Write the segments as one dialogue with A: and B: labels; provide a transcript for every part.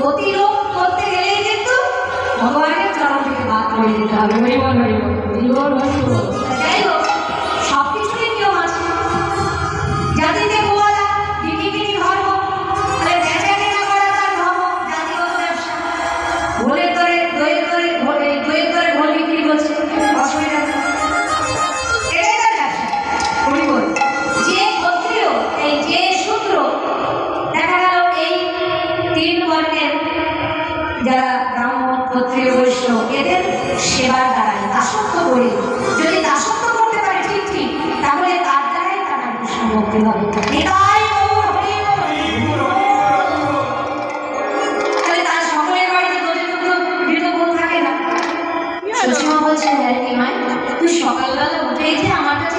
A: প্রতিরোধ করতে গেলেই কিন্তু ভগবানের চরণ থেকে বাদ করে দিতে হবে। হরিবল হরিবল হরিবল হরিবল। যারা ব্রাহ্মণ, ক্ষত্রিয়, বৈষ্ণব, এদের সেবার দ্বারাই। দাসত্ব করে যদি দাসত্ব করতে পারে, ঠিক ঠিক, তাহলে তার দ্বারাই তারা কৃষ্ণ হবে। হ্যাঁ সকালবেলা উঠেই যে আমার কাছে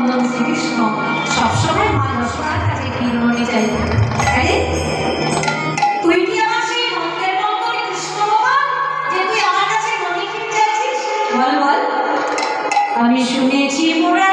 A: নন্দন শ্রীকৃষ্ণ সবসময় মা যশোদার কাছে ক্ষীরমণি চাই। আরে তুই কি আমার সেই নন্দের নন্দন কৃষ্ণ ভগবান? যে তুই আমার কাছে মণি ক্ষীর চাইছিস বল বল। আমি শুনেছি পুরাণে